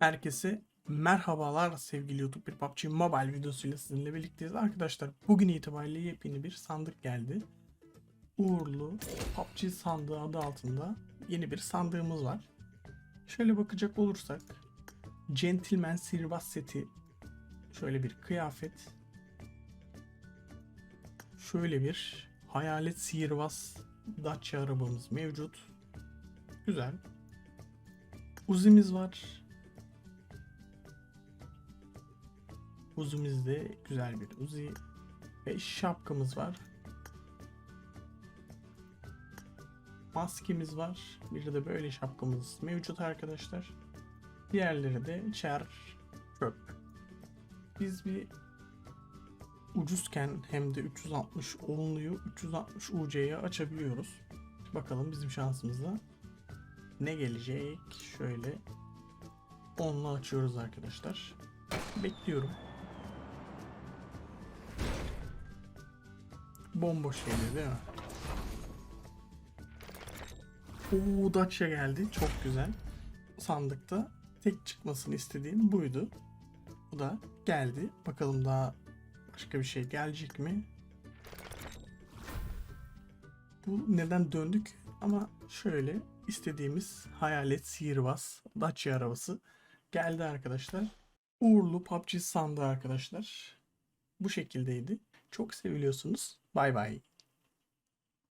Herkese merhabalar sevgili YouTube bir PUBG Mobile videosuyla sizinle birlikteyiz. Arkadaşlar bugün itibariyle yepyeni bir sandık geldi. Uğurlu PUBG sandığı adı altında yeni bir sandığımız var. Şöyle bakacak olursak Gentleman sihirbaz seti şöyle bir kıyafet şöyle bir hayalet sihirbaz Dacia arabamız mevcut. Güzel. Uzi'miz var. Uzi'mizde güzel bir Uzi ve şapkamız var. Maskemiz var. Bir de böyle şapkamız mevcut arkadaşlar. Diğerleri de çer çöp. Biz bir ucuzken hem de 360 onluyu 360 UC'ye açabiliyoruz. Bakalım bizim şansımızla ne gelecek? Şöyle onlu açıyoruz arkadaşlar. Bekliyorum. Bomboş geliyor değil mi? Oo Dacia geldi. Çok güzel. Sandıkta tek çıkmasını istediğim buydu. Bu da geldi. Bakalım daha başka bir şey gelecek mi? Bu neden döndük? Ama şöyle istediğimiz hayalet sihirbaz Dacia arabası geldi arkadaşlar. Uğurlu PUBG sandığı arkadaşlar. Bu şekildeydi. Çok seviliyorsunuz. Bay bay.